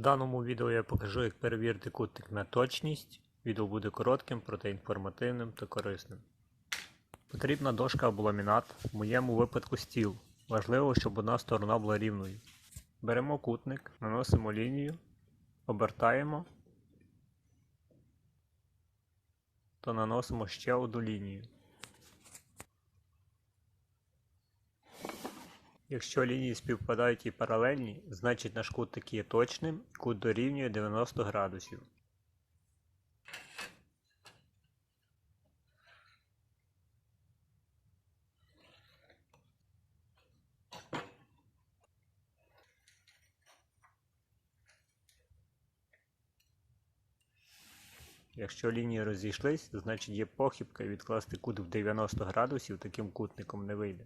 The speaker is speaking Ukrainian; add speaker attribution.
Speaker 1: В даному відео я покажу, як перевірити кутник на точність. Відео буде коротким, проте інформативним та корисним. Потрібна дошка або ламінат, в моєму випадку стіл. Важливо, щоб одна сторона була рівною. Беремо кутник, наносимо лінію, обертаємо та наносимо ще одну лінію. Якщо лінії співпадають і паралельні, значить наш кутик є точним, кут дорівнює 90 градусів. Якщо лінії розійшлись, значить є похибка і відкласти кут в 90 градусів таким кутником не вийде.